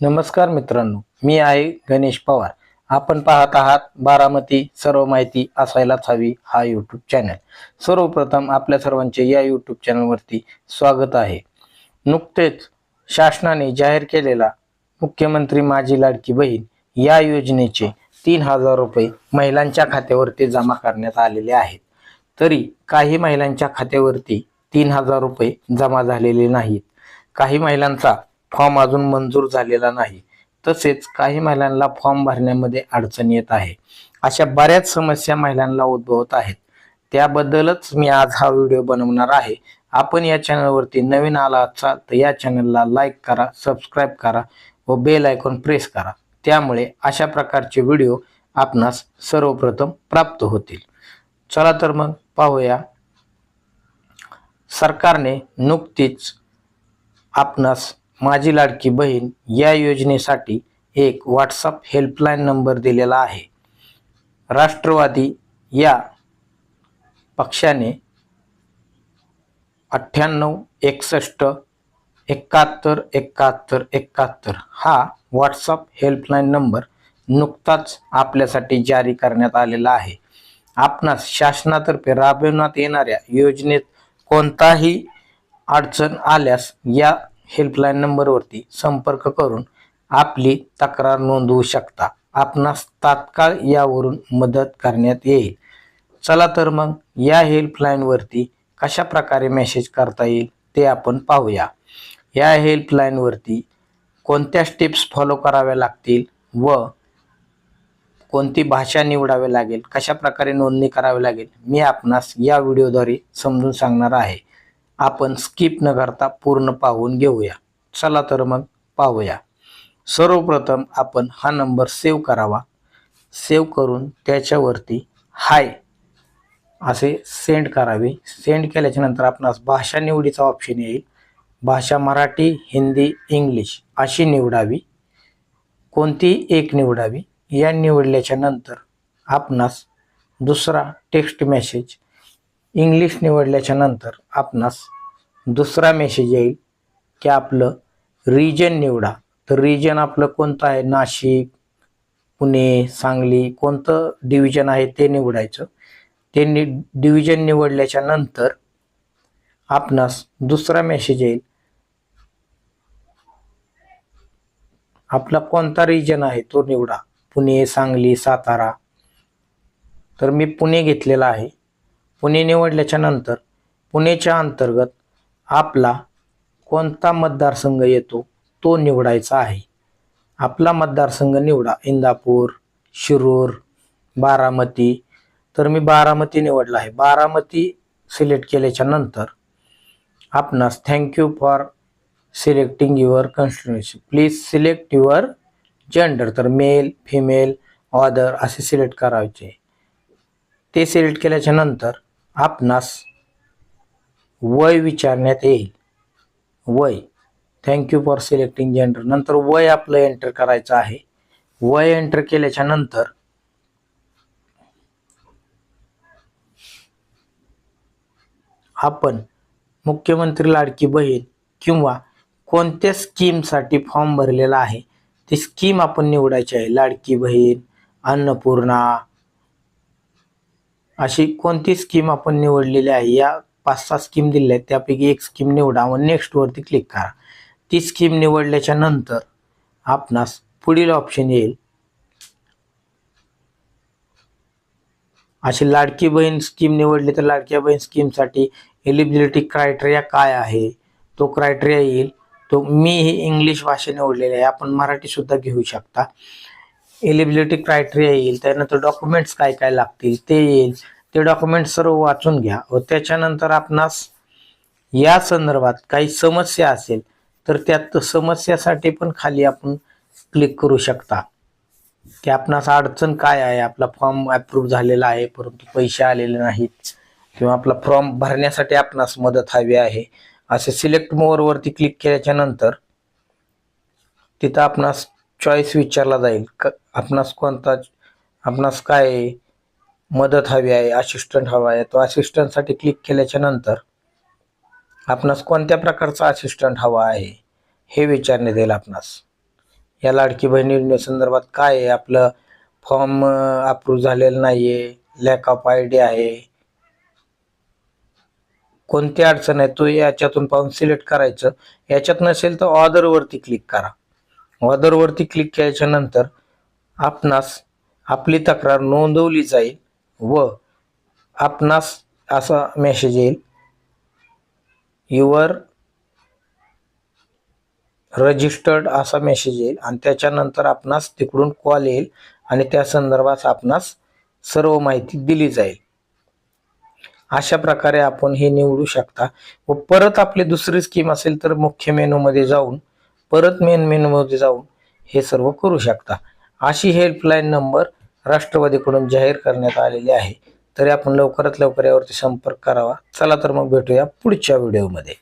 नमस्कार मित्रांनो मी आहे गणेश पवार. आपण पाहत आहात बारामती सर्व माहिती असायलाच हवी हा यूट्यूब चॅनल सर्वप्रथम आपल्या सर्वांचे या यूट्यूब चॅनलवरती स्वागत आहे. नुकतेच शासनाने जाहीर केलेला मुख्यमंत्री माझी लाडकी बहीण या योजनेचे तीन हजार रुपये महिलांच्या खात्यावरती जमा करण्यात आलेले आहेत. तरी काही महिलांच्या खात्यावरती तीन हजार रुपये जमा झालेले नाहीत. काही महिलांचा फॉर्म अजून मंजूर झालेला नाही. तसेच काही महिलांना फॉर्म भरण्यामध्ये अडचण येत आहे. अशा बऱ्याच समस्या महिलांना उद्भवत आहेत. त्याबद्दलच मी आज हा व्हिडिओ बनवणार आहे. आपण या चॅनलवरती नवीन आला असाल तर या चॅनलला लाईक करा सबस्क्राईब करा व बेल आयकॉन प्रेस करा. त्यामुळे अशा प्रकारचे व्हिडिओ आपणास सर्वप्रथम प्राप्त होतील. चला तर मग पाहूया. सरकारने नुकतीच आपणास माझी लाडकी बहीण या योजनेसाठी एक व्हॉट्सअप हेल्पलाईन नंबर दिलेला आहे. राष्ट्रवादी या पक्षाने अठ्ठ्याण्णव एकसष्ट एकाहत्तर एकाहत्तर एकाहत्तर हा व्हॉट्सअप हेल्पलाईन नंबर नुकताच आपल्यासाठी जारी करण्यात आलेला आहे. आपणास शासनातर्फे राबवण्यात येणाऱ्या योजनेत कोणताही अडचण आल्यास या हेल्पलाईन नंबरवरती संपर्क करून आपली तक्रार नोंदवू शकता. आपणास तात्काळ यावरून मदत करण्यात येईल. चला तर मग या हेल्पलाईनवरती कशा प्रकारे मेसेज करता येईल ते आपण पाहूया. या हेल्पलाईनवरती कोणत्या स्टेप्स फॉलो कराव्या लागतील व कोणती भाषा निवडावी लागेल कशा प्रकारे नोंदणी करावी लागेल मी आपणास या व्हिडिओद्वारे समजून सांगणार आहे. आपण स्किप न करता पूर्ण पाहून घेऊया. चला तर मग पाहूया. सर्वप्रथम आपण हा नंबर सेव्ह करावा. सेव्ह करून त्याच्यावरती हाय असे सेंड करावे. सेंड केल्याच्यानंतर आपणास भाषा निवडीचा ऑप्शन येईल. भाषा मराठी हिंदी इंग्लिश अशी निवडावी. कोणतीही एक निवडावी? या निवडल्याच्या नंतर आपणास दुसरा टेक्स्ट मेसेज इंग्लिश निवडल्याच्या नंतर आपणास दुसरा मेसेज येईल की आपलं रिजन निवडा. तर रिजन आपलं कोणतं आहे? नाशिक पुणे सांगली कोणतं डिव्हिजन आहे ते निवडायचं. ते नि डिव्हिजन निवडल्याच्या नंतर आपणास दुसरा मेसेज येईल. आपला कोणता रिजन आहे तो निवडा. पुणे सांगली सातारा. तर मी पुणे घेतलेला आहे. पुणे निवडल्याच्या नंतर पुणेच्या अंतर्गत आपला कोणता मतदारसंघ येतो तो निवडायचा आहे. आपला मतदारसंघ निवडा. इंदापूर शिरूर बारामती. तर मी बारामती निवडला आहे. बारामती सिलेक्ट केल्याच्यानंतर आपणास thank you for selecting your constituency please select your gender तर मेल फिमेल ऑदर असे सिलेक्ट करायचे. ते सिलेक्ट केल्याच्यानंतर आपणास वय विचारण्यात येईल. वय. थँक्यू फॉर सिलेक्टिंग जेंडर नंतर वय आपलं एंटर करायचं आहे. वय एंटर केल्याच्यानंतर आपण मुख्यमंत्री लाडकी बहीण किंवा कोणत्या स्कीमसाठी फॉर्म भरलेला आहे ती स्कीम आपण निवडायची आहे. लाडकी बहीण अन्नपूर्णा अशी कोणती स्कीम आपण निवडलेली आहे? या पाच सहा स्कीम दिलेल्या आहेत. त्यापैकी एक स्कीम निवडा व नेक्स्ट वरती क्लिक करा. ती स्कीम निवडल्याच्या नंतर आपणास पुढील ऑप्शन येईल. अशी लाडकी बहीण स्कीम निवडली तर लाडक्या बहीण स्कीमसाठी एलिजिबिलिटी क्रायटेरिया काय आहे? तो क्रायटेरिया येईल. तो मी ही इंग्लिश भाषा निवडलेली आहे. आपण मराठी सुद्धा घेऊ शकता. एलिबिलिटी क्रायटेरिया येईल त्यानंतर डॉक्युमेंट्स काय काय लागतील ते येईल. ते डॉक्युमेंट सर्व वाचून घ्या. व त्याच्यानंतर आपणास या संदर्भात काही समस्या असेल तर त्यात समस्यासाठी पण खाली आपण क्लिक करू शकता. की आपणास अडचण काय आहे? आपला फॉर्म अप्रूव्ह झालेला आहे परंतु पैसे आलेले नाहीत. किंवा आपला फॉर्म भरण्यासाठी आपणास मदत हवी आहे. असे सिलेक्ट मोअरवरती क्लिक केल्याच्यानंतर तिथं आपणास चॉईस विचारला जाईल. क आपणास कोणता आपणास काय मदत हवी आहे असिस्टंट हवा आहे तो असिस्टंटसाठी क्लिक केल्याच्यानंतर आपणास कोणत्या प्रकारचा असिस्टंट हवा आहे हे विचारण्यात येईल आपणास. या लाडकी बहीण संदर्भात काय आहे आपलं फॉर्म अप्रूव्ह झालेलं नाही आहे लॅक ऑफ आय डी आहे. कोणती अडचण आहे तो याच्यातून पाहून सिलेक्ट करायचं. याच्यात नसेल तर ऑर्डरवरती क्लिक करा. ऑदर क्लिक केल्याच्यानंतर आपणास आपली तक्रार नोंदवली जाईल व आपणास असा मेसेज येईल युअर रजिस्टर्ड असा मेसेज येईल आणि त्याच्यानंतर आपणास तिकडून कॉल येईल आणि त्या संदर्भात आपणास सर्व माहिती दिली जाईल. अशा प्रकारे आपण हे निवडू शकता व परत आपली दुसरी स्कीम असेल तर मुख्य मेनूमध्ये जाऊन परत मेन मेनूमध्ये जाऊन हे सर्व करू शकता. अशी हेल्पलाईन नंबर राष्ट्रवादीकडून जाहीर करण्यात आलेली आहे. तरी आपण लवकरात लवकर यावरती संपर्क करावा. चला तर मग भेटूया पुढच्या व्हिडिओमध्ये